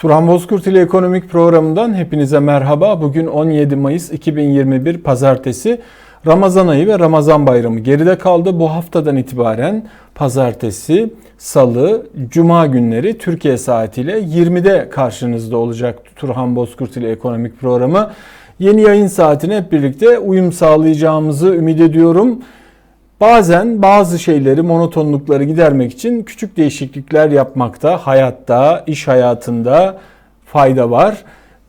Turan Bozkurt ile Ekonomik Programı'ndan hepinize merhaba. Bugün 17 Mayıs 2021 Pazartesi. Ramazan ayı ve Ramazan bayramı geride kaldı. Bu haftadan itibaren Pazartesi, Salı, Cuma günleri Türkiye saatiyle 20'de karşınızda olacak Turhan Bozkurt ile Ekonomik Programı. Yeni yayın saatine hep birlikte uyum sağlayacağımızı ümit ediyorum. Bazen bazı şeyleri, monotonlukları gidermek için küçük değişiklikler yapmakta, hayatta, iş hayatında fayda var.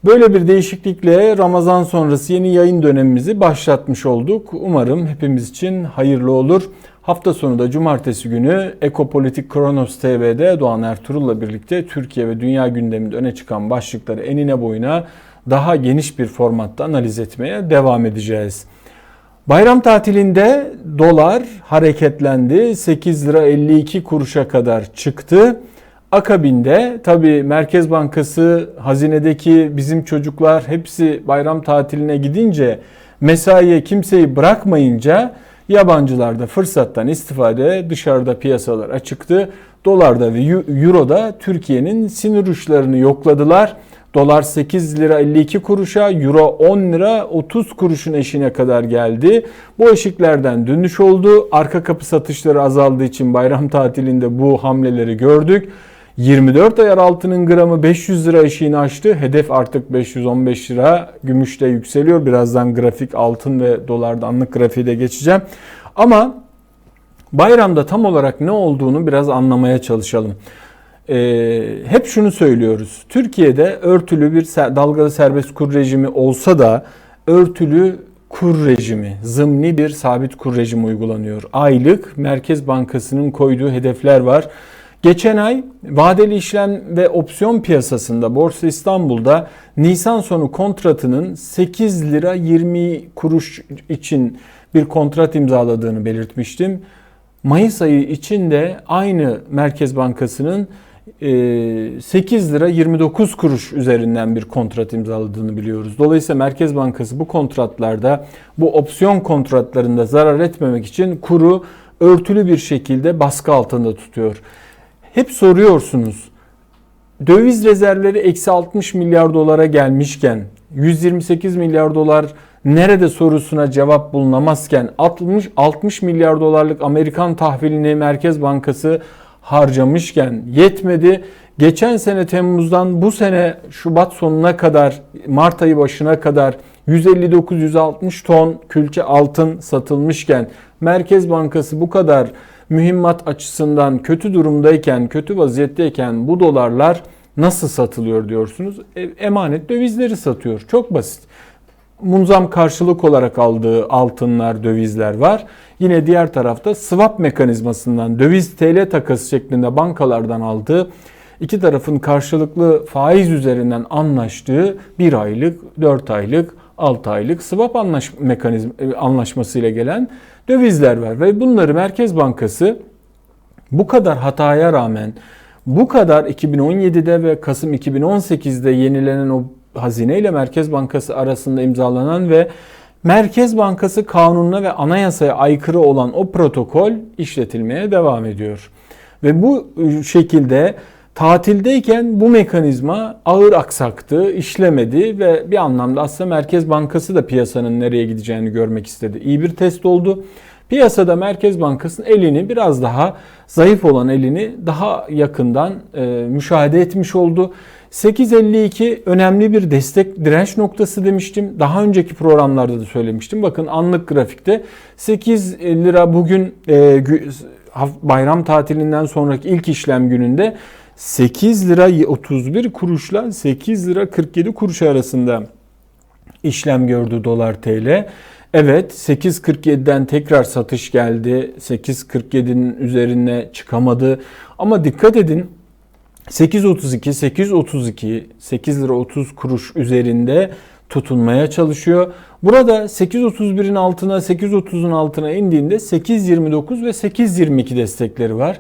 Böyle bir değişiklikle Ramazan sonrası yeni yayın dönemimizi başlatmış olduk. Umarım hepimiz için hayırlı olur. Hafta sonu da cumartesi günü Ekopolitik Kronos TV'de Doğan Ertuğrul'la birlikte Türkiye ve dünya gündeminde öne çıkan başlıkları enine boyuna daha geniş bir formatta analiz etmeye devam edeceğiz. Bayram tatilinde dolar hareketlendi. 8 lira 52 kuruşa kadar çıktı. Akabinde tabi Merkez Bankası hazinedeki bizim çocuklar hepsi bayram tatiline gidince mesaiye kimseyi bırakmayınca yabancılar da fırsattan istifade dışarıda piyasalar açıktı. Dolarda ve Euro'da Türkiye'nin sinir uçlarını yokladılar. Dolar 8 lira 52 kuruşa, Euro 10 lira 30 kuruşun eşine kadar geldi. Bu eşiklerden dönüş oldu. Arka kapı satışları azaldığı için bayram tatilinde bu hamleleri gördük. 24 ayar altının gramı 500 lira eşiğini aştı. Hedef artık 515 lira. Gümüşte yükseliyor. Birazdan grafik altın ve dolarda anlık grafiği de geçeceğim. Ama bayramda tam olarak ne olduğunu biraz anlamaya çalışalım. Ee, hep şunu söylüyoruz. Türkiye'de örtülü bir dalgalı serbest kur rejimi olsa da örtülü kur rejimi, zımni bir sabit kur rejimi uygulanıyor. Aylık Merkez Bankası'nın koyduğu hedefler var. Geçen ay vadeli işlem ve opsiyon piyasasında Borsa İstanbul'da Nisan sonu kontratının 8 lira 20 kuruş için bir kontrat imzaladığını belirtmiştim. Mayıs ayı için de aynı Merkez Bankası'nın 8 lira 29 kuruş üzerinden bir kontrat imzaladığını biliyoruz. Dolayısıyla Merkez Bankası bu kontratlarda, bu opsiyon kontratlarında zarar etmemek için kuru örtülü bir şekilde baskı altında tutuyor. Hep soruyorsunuz. Döviz rezervleri eksi 60 milyar dolara gelmişken 128 milyar dolar nerede sorusuna cevap bulunamazken 60, 60 milyar dolarlık Amerikan tahvilini Merkez Bankası harcamışken yetmedi. Geçen sene Temmuz'dan bu sene Şubat sonuna kadar Mart ayı başına kadar 159-160 ton külçe altın satılmışken Merkez Bankası bu kadar mühimmat açısından kötü durumdayken, kötü vaziyetteyken bu dolarlar nasıl satılıyor diyorsunuz? E, emanet dövizleri satıyor. Çok basit. Munzam karşılık olarak aldığı altınlar, dövizler var. Yine diğer tarafta swap mekanizmasından döviz TL takası şeklinde bankalardan aldığı iki tarafın karşılıklı faiz üzerinden anlaştığı bir aylık, dört aylık, 6 aylık swap anlaş mekanizm e, anlaşması ile gelen dövizler var ve bunları Merkez Bankası bu kadar hataya rağmen bu kadar 2017'de ve Kasım 2018'de yenilenen o Hazine ile Merkez Bankası arasında imzalanan ve Merkez Bankası kanununa ve anayasaya aykırı olan o protokol işletilmeye devam ediyor. Ve bu şekilde tatildeyken bu mekanizma ağır aksaktı, işlemedi ve bir anlamda aslında Merkez Bankası da piyasanın nereye gideceğini görmek istedi. İyi bir test oldu. Piyasada Merkez Bankası'nın elini biraz daha zayıf olan elini daha yakından e, müşahede etmiş oldu. 8.52 önemli bir destek direnç noktası demiştim. Daha önceki programlarda da söylemiştim. Bakın anlık grafikte 8 lira bugün e, bayram tatilinden sonraki ilk işlem gününde 8 lira 31 kuruşla 8 lira 47 kuruş arasında işlem gördü dolar TL. Evet 8.47'den tekrar satış geldi. 8.47'nin üzerine çıkamadı. Ama dikkat edin 8.32, 8.32, 8 lira 30 kuruş üzerinde tutunmaya çalışıyor. Burada 8.31'in altına 8.30'un altına indiğinde 8.29 ve 8.22 destekleri var.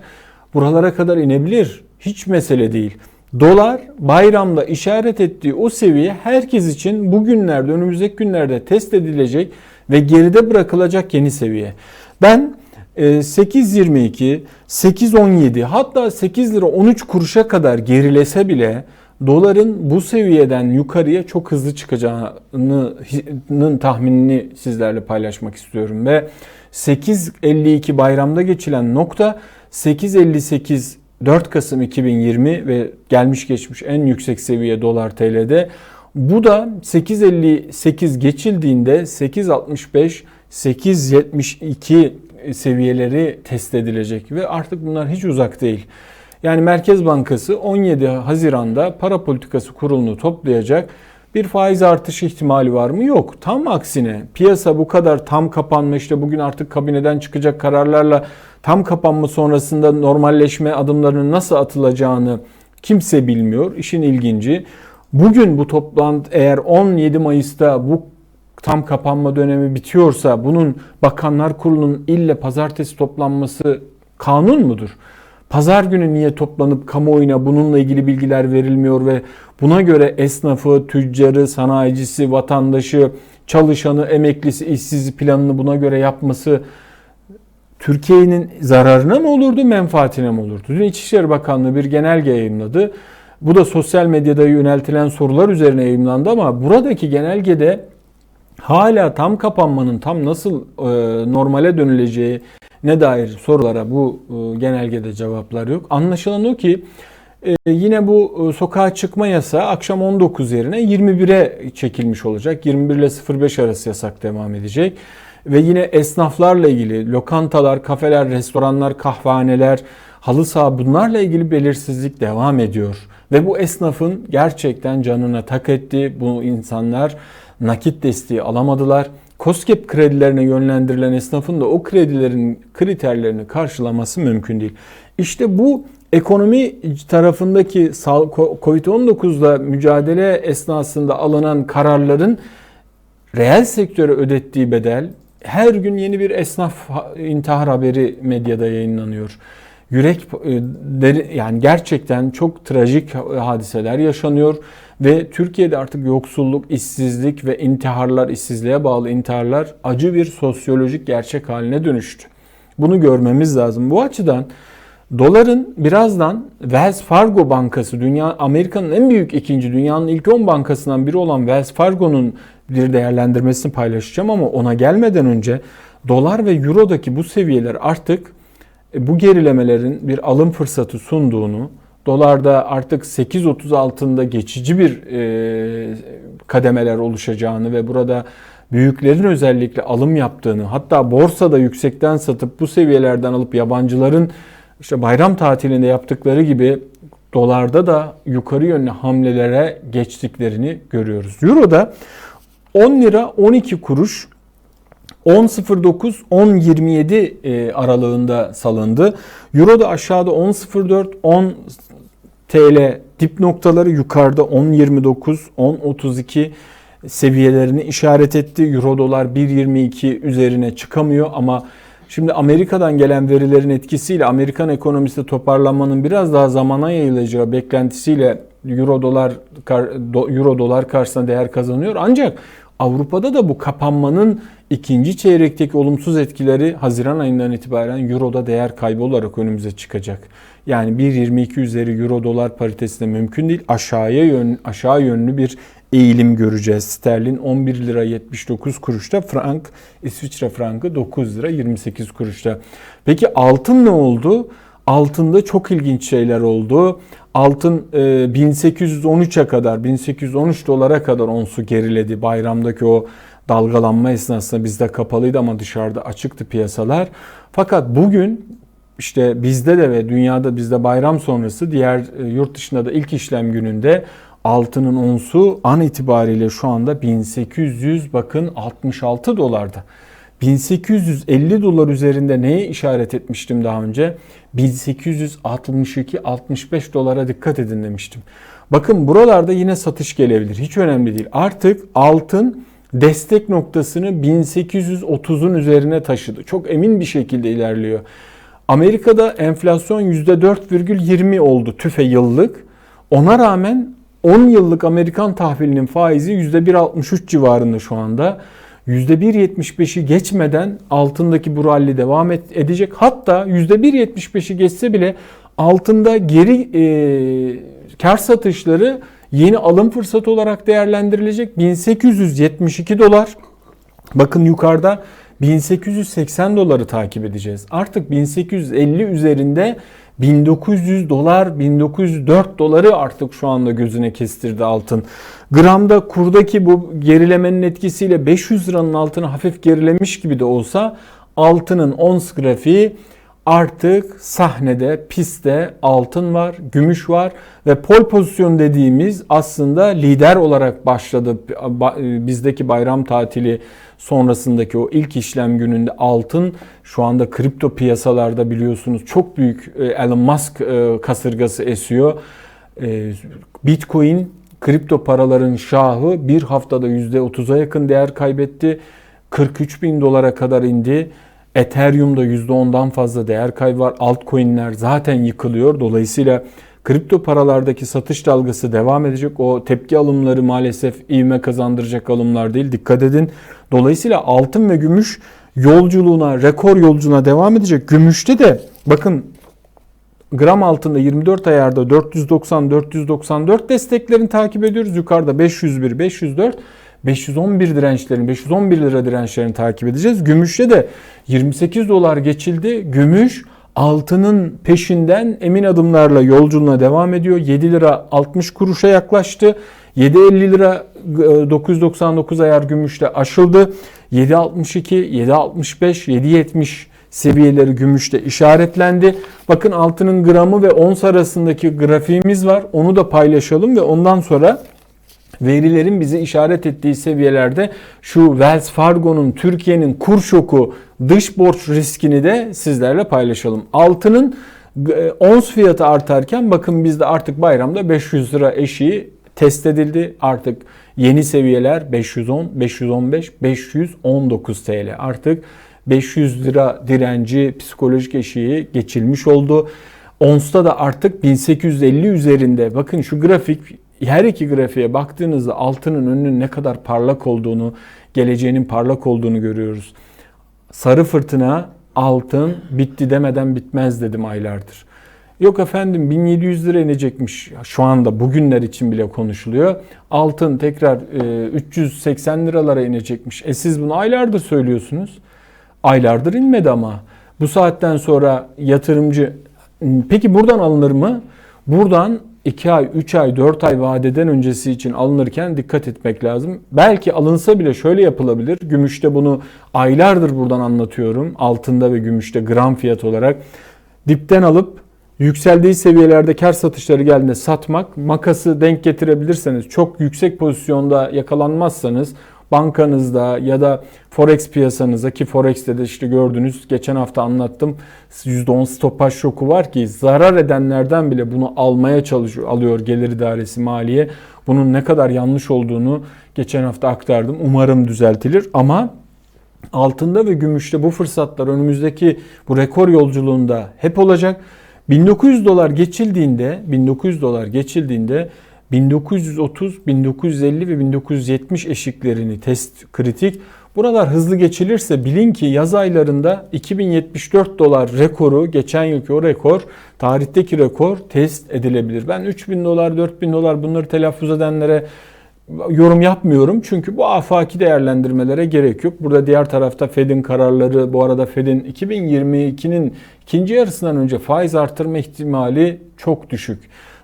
Buralara kadar inebilir. Hiç mesele değil. Dolar bayramda işaret ettiği o seviye herkes için bugünlerde önümüzdeki günlerde test edilecek ve geride bırakılacak yeni seviye. Ben 8.22, e, 8.17 hatta 8 lira 13 kuruşa kadar gerilese bile doların bu seviyeden yukarıya çok hızlı çıkacağının tahminini sizlerle paylaşmak istiyorum ve 8.52 bayramda geçilen nokta 8.58 4 Kasım 2020 ve gelmiş geçmiş en yüksek seviye dolar TL'de. Bu da 8.58 geçildiğinde 8.65 8.72 seviyeleri test edilecek ve artık bunlar hiç uzak değil. Yani Merkez Bankası 17 Haziran'da para politikası kurulunu toplayacak. Bir faiz artış ihtimali var mı? Yok. Tam aksine piyasa bu kadar tam kapanma işte bugün artık kabineden çıkacak kararlarla tam kapanma sonrasında normalleşme adımlarının nasıl atılacağını kimse bilmiyor. İşin ilginci bugün bu toplantı eğer 17 Mayıs'ta bu tam kapanma dönemi bitiyorsa bunun Bakanlar Kurulu'nun ille pazartesi toplanması kanun mudur? Pazar günü niye toplanıp kamuoyuna bununla ilgili bilgiler verilmiyor ve buna göre esnafı, tüccarı, sanayicisi, vatandaşı, çalışanı, emeklisi, işsiz planını buna göre yapması Türkiye'nin zararına mı olurdu, menfaatine mi olurdu? Dün İçişleri Bakanlığı bir genelge yayınladı. Bu da sosyal medyada yöneltilen sorular üzerine yayınlandı ama buradaki genelgede hala tam kapanmanın tam nasıl e, normale dönüleceği ne dair sorulara bu e, genelgede cevaplar yok. Anlaşılan o ki e, yine bu e, sokağa çıkma yasağı akşam 19 yerine 21'e çekilmiş olacak. 21 ile 05 arası yasak devam edecek. Ve yine esnaflarla ilgili lokantalar, kafeler, restoranlar, kahvehaneler, halı saha bunlarla ilgili belirsizlik devam ediyor. Ve bu esnafın gerçekten canına tak etti. Bu insanlar nakit desteği alamadılar. COSGAP kredilerine yönlendirilen esnafın da o kredilerin kriterlerini karşılaması mümkün değil. İşte bu ekonomi tarafındaki Covid-19'la mücadele esnasında alınan kararların reel sektöre ödettiği bedel her gün yeni bir esnaf intihar haberi medyada yayınlanıyor. Yürek e, yani gerçekten çok trajik hadiseler yaşanıyor ve Türkiye'de artık yoksulluk, işsizlik ve intiharlar, işsizliğe bağlı intiharlar acı bir sosyolojik gerçek haline dönüştü. Bunu görmemiz lazım. Bu açıdan doların birazdan Wells Fargo Bankası, dünya Amerika'nın en büyük ikinci, dünyanın ilk 10 bankasından biri olan Wells Fargo'nun bir değerlendirmesini paylaşacağım ama ona gelmeden önce dolar ve eurodaki bu seviyeler artık e, bu gerilemelerin bir alım fırsatı sunduğunu, dolarda artık 8.30 altında geçici bir e, kademeler oluşacağını ve burada büyüklerin özellikle alım yaptığını, hatta borsada yüksekten satıp bu seviyelerden alıp yabancıların işte bayram tatilinde yaptıkları gibi dolarda da yukarı yönlü hamlelere geçtiklerini görüyoruz. Euro'da 10 lira 12 kuruş 10.09 10.27 e, aralığında salındı. Euro da aşağıda 10.04 10 TL dip noktaları yukarıda 10.29 10.32 seviyelerini işaret etti. Euro dolar 1.22 üzerine çıkamıyor ama Şimdi Amerika'dan gelen verilerin etkisiyle Amerikan ekonomisi toparlanmanın biraz daha zamana yayılacağı beklentisiyle euro dolar euro dolar karşısında değer kazanıyor. Ancak Avrupa'da da bu kapanmanın ikinci çeyrekteki olumsuz etkileri Haziran ayından itibaren Euro'da değer kaybı olarak önümüze çıkacak. Yani 1.22 üzeri Euro dolar paritesinde mümkün değil. Aşağıya yön, aşağı yönlü bir eğilim göreceğiz. Sterlin 11 lira 79 kuruşta, frank İsviçre frankı 9 lira 28 kuruşta. Peki altın ne oldu? Altında çok ilginç şeyler oldu. Altın 1813'e kadar, 1813 dolara kadar onsu geriledi. Bayramdaki o dalgalanma esnasında bizde kapalıydı ama dışarıda açıktı piyasalar. Fakat bugün işte bizde de ve dünyada bizde bayram sonrası diğer e, yurt dışında da ilk işlem gününde altının onsu an itibariyle şu anda 1800 bakın 66 dolarda. 1850 dolar üzerinde neye işaret etmiştim daha önce? 1862-65 dolara dikkat edin demiştim. Bakın buralarda yine satış gelebilir. Hiç önemli değil. Artık altın destek noktasını 1830'un üzerine taşıdı. Çok emin bir şekilde ilerliyor. Amerika'da enflasyon %4,20 oldu tüfe yıllık. Ona rağmen 10 yıllık Amerikan tahvilinin faizi %1,63 civarında şu anda. %1.75'i geçmeden altındaki bu ralli devam edecek. Hatta %1.75'i geçse bile altında geri e, kar satışları yeni alım fırsatı olarak değerlendirilecek 1872 dolar. Bakın yukarıda 1880 doları takip edeceğiz. Artık 1850 üzerinde 1900 dolar, 1904 doları artık şu anda gözüne kestirdi altın. Gramda kurdaki bu gerilemenin etkisiyle 500 liranın altına hafif gerilemiş gibi de olsa altının ons grafiği artık sahnede, pistte altın var, gümüş var ve pol pozisyon dediğimiz aslında lider olarak başladı. Bizdeki bayram tatili sonrasındaki o ilk işlem gününde altın şu anda kripto piyasalarda biliyorsunuz çok büyük e, Elon Musk e, kasırgası esiyor. E, Bitcoin kripto paraların şahı bir haftada %30'a yakın değer kaybetti. 43 bin dolara kadar indi. Ethereum'da %10'dan fazla değer kaybı var. Altcoin'ler zaten yıkılıyor. Dolayısıyla kripto paralardaki satış dalgası devam edecek. O tepki alımları maalesef ivme kazandıracak alımlar değil. Dikkat edin. Dolayısıyla altın ve gümüş yolculuğuna, rekor yolculuğuna devam edecek. Gümüşte de bakın gram altında 24 ayarda 490-494 desteklerini takip ediyoruz. Yukarıda 501, 504. 511 dirençlerin, 511 lira dirençlerini takip edeceğiz. Gümüşte de 28 dolar geçildi. Gümüş altının peşinden emin adımlarla yolculuğuna devam ediyor. 7 lira 60 kuruşa yaklaştı. 7.50 lira 999 e, ayar gümüşte aşıldı. 7.62, 7.65, 7.70 seviyeleri gümüşte işaretlendi. Bakın altının gramı ve ons arasındaki grafiğimiz var. Onu da paylaşalım ve ondan sonra verilerin bize işaret ettiği seviyelerde şu Wells Fargo'nun Türkiye'nin kur şoku dış borç riskini de sizlerle paylaşalım. Altının e, ons fiyatı artarken bakın bizde artık bayramda 500 lira eşiği test edildi. Artık yeni seviyeler 510, 515, 519 TL. Artık 500 lira direnci psikolojik eşiği geçilmiş oldu. Ons'ta da artık 1850 üzerinde. Bakın şu grafik her iki grafiğe baktığınızda altının önünün ne kadar parlak olduğunu, geleceğinin parlak olduğunu görüyoruz. Sarı fırtına altın bitti demeden bitmez dedim aylardır. Yok efendim 1700 lira inecekmiş şu anda bugünler için bile konuşuluyor. Altın tekrar e, 380 liralara inecekmiş. E siz bunu aylardır söylüyorsunuz. Aylardır inmedi ama. Bu saatten sonra yatırımcı peki buradan alınır mı? Buradan 2 ay, 3 ay, 4 ay vadeden öncesi için alınırken dikkat etmek lazım. Belki alınsa bile şöyle yapılabilir. Gümüşte bunu aylardır buradan anlatıyorum. Altında ve gümüşte gram fiyat olarak dipten alıp yükseldiği seviyelerde kar satışları geldiğinde satmak, makası denk getirebilirseniz, çok yüksek pozisyonda yakalanmazsanız bankanızda ya da forex piyasanızda ki forex'te de işte gördünüz geçen hafta anlattım %10 stopaj şoku var ki zarar edenlerden bile bunu almaya çalışıyor alıyor gelir idaresi maliye. Bunun ne kadar yanlış olduğunu geçen hafta aktardım. Umarım düzeltilir ama altında ve gümüşte bu fırsatlar önümüzdeki bu rekor yolculuğunda hep olacak. 1900 dolar geçildiğinde 1900 dolar geçildiğinde 1930, 1950 ve 1970 eşiklerini test kritik. Buralar hızlı geçilirse bilin ki yaz aylarında 2074 dolar rekoru, geçen yılki o rekor, tarihteki rekor test edilebilir. Ben 3000 dolar, 4000 dolar bunları telaffuz edenlere yorum yapmıyorum. Çünkü bu afaki değerlendirmelere gerek yok. Burada diğer tarafta Fed'in kararları, bu arada Fed'in 2022'nin ikinci yarısından önce faiz artırma ihtimali çok düşük.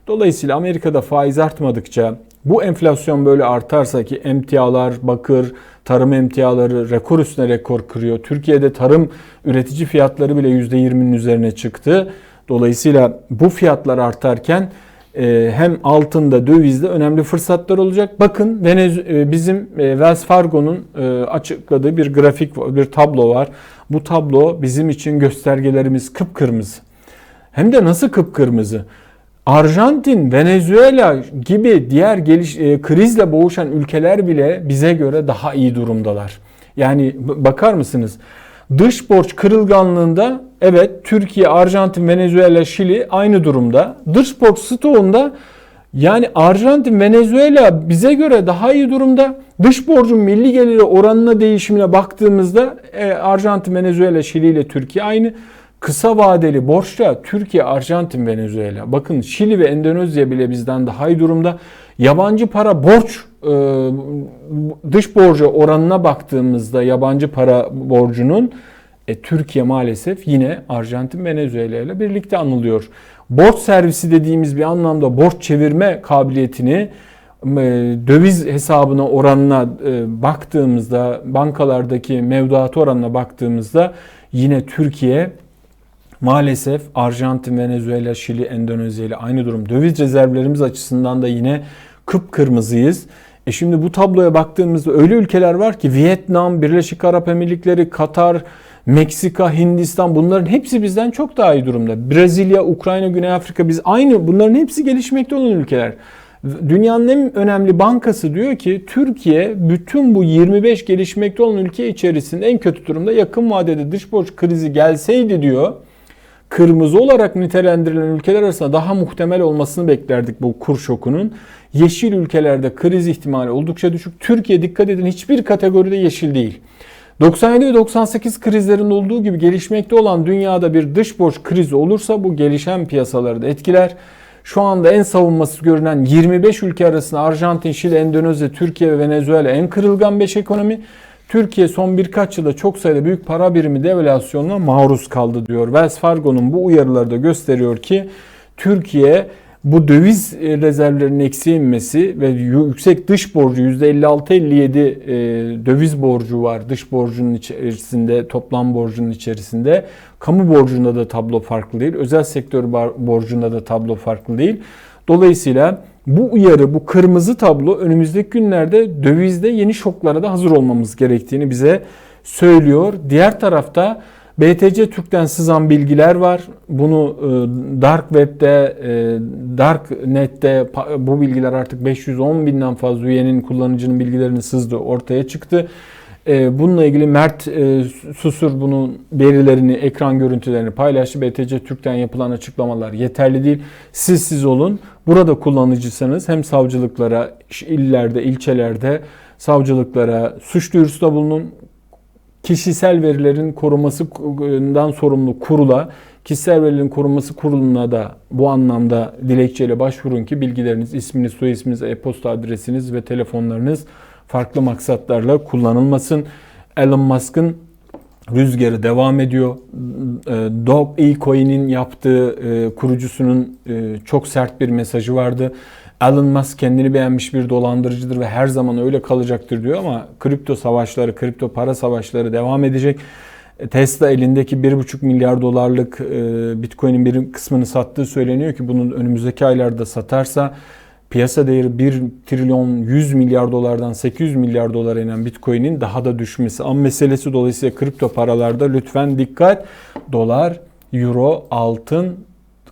Dolayısıyla Amerika'da faiz artmadıkça bu enflasyon böyle artarsa ki emtialar, bakır, tarım emtiaları rekor üstüne rekor kırıyor. Türkiye'de tarım üretici fiyatları bile %20'nin üzerine çıktı. Dolayısıyla bu fiyatlar artarken e, hem altında dövizde önemli fırsatlar olacak. Bakın e, bizim e, Wells Fargo'nun açıkladığı bir grafik, bir tablo var. Bu tablo bizim için göstergelerimiz kıpkırmızı. Hem de nasıl kıpkırmızı? Arjantin, Venezuela gibi diğer geliş, e, krizle boğuşan ülkeler bile bize göre daha iyi durumdalar. Yani bakar mısınız? Dış borç kırılganlığında evet Türkiye, Arjantin, Venezuela, Şili aynı durumda. Dış borç stoğunda yani Arjantin, Venezuela bize göre daha iyi durumda. Dış borcun milli geliri oranına değişimine baktığımızda e, Arjantin, Venezuela, Şili ile Türkiye aynı. Kısa vadeli borçta Türkiye, Arjantin, Venezuela. Bakın Şili ve Endonezya bile bizden daha iyi durumda. Yabancı para borç e, dış borcu oranına baktığımızda yabancı para borcunun e, Türkiye maalesef yine Arjantin Venezuela ile birlikte anılıyor. Borç servisi dediğimiz bir anlamda borç çevirme kabiliyetini e, döviz hesabına oranına e, baktığımızda bankalardaki mevduat oranına baktığımızda yine Türkiye maalesef Arjantin, Venezuela, Şili, Endonezya ile aynı durum. Döviz rezervlerimiz açısından da yine kıpkırmızıyız. E şimdi bu tabloya baktığımızda öyle ülkeler var ki Vietnam, Birleşik Arap Emirlikleri, Katar, Meksika, Hindistan bunların hepsi bizden çok daha iyi durumda. Brezilya, Ukrayna, Güney Afrika biz aynı bunların hepsi gelişmekte olan ülkeler. Dünyanın en önemli bankası diyor ki Türkiye bütün bu 25 gelişmekte olan ülke içerisinde en kötü durumda yakın vadede dış borç krizi gelseydi diyor. Kırmızı olarak nitelendirilen ülkeler arasında daha muhtemel olmasını beklerdik bu kur şokunun. Yeşil ülkelerde kriz ihtimali oldukça düşük. Türkiye dikkat edin hiçbir kategoride yeşil değil. 97 ve 98 krizlerinde olduğu gibi gelişmekte olan dünyada bir dış borç krizi olursa bu gelişen piyasaları da etkiler. Şu anda en savunmasız görünen 25 ülke arasında Arjantin, Şili, Endonezya, Türkiye ve Venezuela en kırılgan 5 ekonomi. Türkiye son birkaç yılda çok sayıda büyük para birimi devalüasyonuna maruz kaldı diyor. Wells Fargo'nun bu uyarıları da gösteriyor ki Türkiye bu döviz rezervlerinin eksiğe inmesi ve yüksek dış borcu %56-57 e, döviz borcu var dış borcunun içerisinde toplam borcunun içerisinde kamu borcunda da tablo farklı değil özel sektör borcunda da tablo farklı değil dolayısıyla bu uyarı bu kırmızı tablo önümüzdeki günlerde dövizde yeni şoklara da hazır olmamız gerektiğini bize söylüyor diğer tarafta BTC Türk'ten sızan bilgiler var. Bunu e, Dark Web'de, e, Dark Net'te bu bilgiler artık 510 binden fazla üyenin kullanıcının bilgilerini sızdı ortaya çıktı. E, bununla ilgili Mert Susur bunun verilerini, ekran görüntülerini paylaştı. BTC Türk'ten yapılan açıklamalar yeterli değil. Siz siz olun. Burada kullanıcısanız hem savcılıklara, illerde, ilçelerde savcılıklara suç duyurusunda bulunun kişisel verilerin korumasından sorumlu kurula, kişisel verilerin korunması kuruluna da bu anlamda dilekçeyle başvurun ki bilgileriniz, isminiz, soy isminiz, e-posta adresiniz ve telefonlarınız farklı maksatlarla kullanılmasın. Elon Musk'ın rüzgarı devam ediyor. E, Dog eCoin'in yaptığı e, kurucusunun e, çok sert bir mesajı vardı. Elon Musk kendini beğenmiş bir dolandırıcıdır ve her zaman öyle kalacaktır diyor ama kripto savaşları, kripto para savaşları devam edecek. Tesla elindeki 1,5 milyar dolarlık Bitcoin'in bir kısmını sattığı söyleniyor ki bunun önümüzdeki aylarda satarsa piyasa değeri 1 trilyon 100 milyar dolardan 800 milyar dolara inen Bitcoin'in daha da düşmesi. An meselesi dolayısıyla kripto paralarda lütfen dikkat. Dolar, euro, altın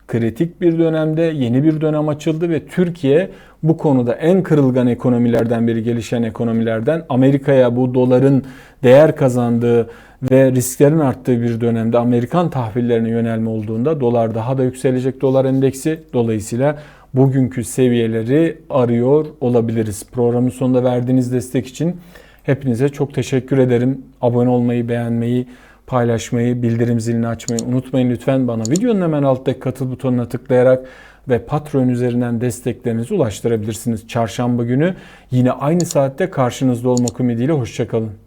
kritik bir dönemde yeni bir dönem açıldı ve Türkiye bu konuda en kırılgan ekonomilerden biri gelişen ekonomilerden. Amerika'ya bu doların değer kazandığı ve risklerin arttığı bir dönemde Amerikan tahvillerine yönelme olduğunda dolar daha da yükselecek dolar endeksi. Dolayısıyla bugünkü seviyeleri arıyor olabiliriz. Programın sonunda verdiğiniz destek için hepinize çok teşekkür ederim. Abone olmayı, beğenmeyi, paylaşmayı, bildirim zilini açmayı unutmayın lütfen. Bana videonun hemen alttaki katıl butonuna tıklayarak ve Patreon üzerinden desteklerinizi ulaştırabilirsiniz. Çarşamba günü yine aynı saatte karşınızda olmak ümidiyle hoşçakalın.